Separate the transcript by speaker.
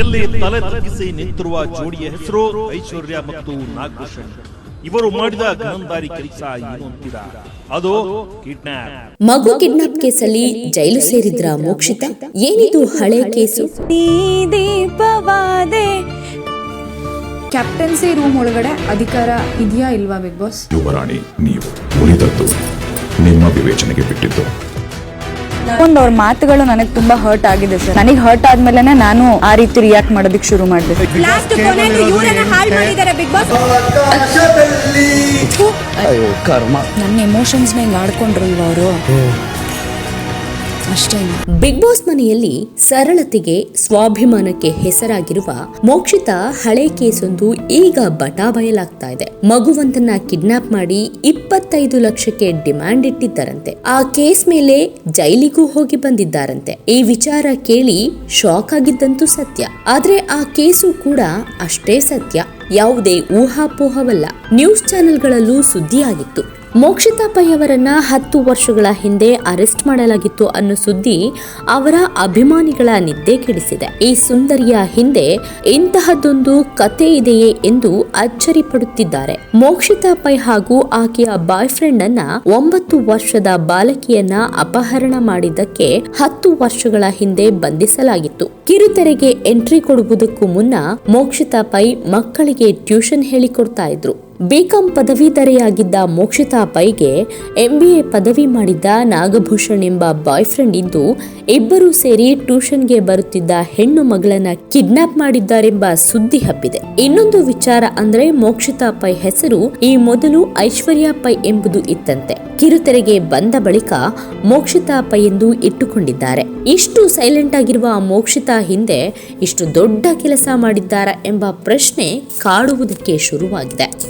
Speaker 1: ಇಲ್ಲಿ ತಲೆ ತಗ್ಗಿಸಿ ನಿಂತಿರುವ ಜೋಡಿಯ ಹೆಸರು ಐಶ್ವರ್ಯ ಮತ್ತು ನಾಗಭೂಷಣ್. ಇವರು ಮಾಡಿದ ಗಂಧಾರಿ ಕೆಲಸ ಏನು ಅಂತೀರಾ? ಅದು ಕಿಡ್ನಾಪ್.
Speaker 2: ಮಗು ಕಿಡ್ನಾಪ್ ಕೇಸಲ್ಲಿ ಜೈಲು ಸೇರಿದ್ರ ಮೋಕ್ಷಿತ? ಏನಿದು ಹಳೆ ಕೇಸು?
Speaker 3: ದೀಪವಾದೆ.
Speaker 4: ಕ್ಯಾಪ್ಟನ್ಸಿ ರೂಮ್ ಒಳಗಡೆ ಅಧಿಕಾರ ಇದೆಯಾ ಇಲ್ವಾ ಬಿಗ್ ಬಾಸ್?
Speaker 5: ಯುವರಾಣಿ ನೀವು ಉಳಿದದ್ದು ನಿಮ್ಮ ವಿವೇಚನೆಗೆ ಬಿಟ್ಟಿದ್ದು.
Speaker 3: ಒಂದು ಅವ್ರ ಮಾತುಗಳು ನನಗೆ ತುಂಬಾ ಹರ್ಟ್ ಆಗಿದೆ ಸರ್. ನನಗೆ ಹರ್ಟ್ ಆದ್ಮೇಲೆ ನಾನು ಆ ರೀತಿ ರಿಯಾಕ್ಟ್ ಮಾಡೋದಕ್ಕೆ ಶುರು ಮಾಡಿದೆ ನನ್ನ ಎಮೋಷನ್ಸ್ ಮೇಲೆ ಆಡ್ಕೊಂಡ್ರಲ್ವ ಅವರು? ಅಷ್ಟೇ
Speaker 2: ಬಿಗ್ ಬಾಸ್ ಮನೆಯಲ್ಲಿ ಸರಳತೆಗೆ, ಸ್ವಾಭಿಮಾನಕ್ಕೆ ಹೆಸರಾಗಿರುವ ಮೋಕ್ಷಿತ ಹಳೆ ಕೇಸೊಂದು ಈಗ ಬಟಾ ಬಯಲಾಗ್ತಾ ಇದೆ. ಮಗುವೊಂದನ್ನ ಕಿಡ್ನಾಪ್ ಮಾಡಿ ಇಪ್ಪತ್ತೈದು ಲಕ್ಷಕ್ಕೆ ಡಿಮ್ಯಾಂಡ್ ಇಟ್ಟಿದ್ದಾರಂತೆ. ಆ ಕೇಸ್ ಮೇಲೆ ಜೈಲಿಗೂ ಹೋಗಿ ಬಂದಿದ್ದಾರಂತೆ. ಈ ವಿಚಾರ ಕೇಳಿ ಶಾಕ್ ಆಗಿದ್ದಂತೂ ಸತ್ಯ. ಆದ್ರೆ ಆ ಕೇಸು ಕೂಡ ಅಷ್ಟೇ ಸತ್ಯ. ಯಾವುದೇ ಊಹಾಪೋಹವಲ್ಲ. ನ್ಯೂಸ್ ಚಾನೆಲ್ಗಳಲ್ಲೂ ಸುದ್ದಿಯಾಗಿತ್ತು. ಮೋಕ್ಷಿತಾ ಪೈ ಅವರನ್ನ ಹತ್ತು ವರ್ಷಗಳ ಹಿಂದೆ ಅರೆಸ್ಟ್ ಮಾಡಲಾಗಿತ್ತು ಅನ್ನೋ ಸುದ್ದಿ ಅವರ ಅಭಿಮಾನಿಗಳ ನಿದ್ದೆ ಕೆಡಿಸಿದೆ. ಈ ಸುಂದರಿಯ ಹಿಂದೆ ಇಂತಹದ್ದೊಂದು ಕತೆ ಇದೆಯೇ ಎಂದು ಅಚ್ಚರಿ ಪಡುತ್ತಿದ್ದಾರೆ ಮೋಕ್ಷಿತಾ ಪೈ ಹಾಗೂ ಆಕೆಯ ಬಾಯ್ ಫ್ರೆಂಡ್ ಅನ್ನ ಒಂಬತ್ತು ವರ್ಷದ ಬಾಲಕಿಯನ್ನ ಅಪಹರಣ ಮಾಡಿದ್ದಕ್ಕೆ ಹತ್ತು ವರ್ಷಗಳ ಹಿಂದೆ ಬಂಧಿಸಲಾಗಿತ್ತು. ಕಿರುತೆರೆಗೆ ಎಂಟ್ರಿ ಕೊಡುವುದಕ್ಕೂ ಮುನ್ನ ಮೋಕ್ಷಿತಾ ಪೈ ಮಕ್ಕಳಿಗೆ ಟ್ಯೂಷನ್ ಹೇಳಿಕೊಡ್ತಾ ಇದ್ರು. ಬಿಕಾಂ ಪದವೀಧರೆಯಾಗಿದ್ದ ಮೋಕ್ಷಿತಾ ಪೈಗೆ ಎಂಬಿಎ ಪದವಿ ಮಾಡಿದ್ದ ನಾಗಭೂಷಣ್ ಎಂಬ ಬಾಯ್ ಫ್ರೆಂಡ್ ಇದ್ದು, ಇಬ್ಬರೂ ಸೇರಿ ಟ್ಯೂಷನ್ಗೆ ಬರುತ್ತಿದ್ದ ಹೆಣ್ಣು ಮಗಳನ್ನ ಕಿಡ್ನಾಪ್ ಮಾಡಿದ್ದಾರೆಂಬ ಸುದ್ದಿ ಹಬ್ಬಿದೆ. ಇನ್ನೊಂದು ವಿಚಾರ ಅಂದ್ರೆ ಮೋಕ್ಷಿತಾ ಪೈ ಹೆಸರು ಈ ಮೊದಲು ಐಶ್ವರ್ಯ ಪೈ ಎಂಬುದು ಇತ್ತಂತೆ. ಕಿರುತೆರೆಗೆ ಬಂದ ಬಳಿಕ ಮೋಕ್ಷಿತಾ ಪೈ ಎಂದು ಇಟ್ಟುಕೊಂಡಿದ್ದಾರೆ. ಇಷ್ಟು ಸೈಲೆಂಟ್ ಆಗಿರುವ ಮೋಕ್ಷಿತಾ ಹಿಂದೆ ಇಷ್ಟು ದೊಡ್ಡ ಕೆಲಸ ಮಾಡಿದ್ದಾರಾ ಎಂಬ ಪ್ರಶ್ನೆ ಕಾಡುವುದಕ್ಕೆ ಶುರುವಾಗಿದೆ.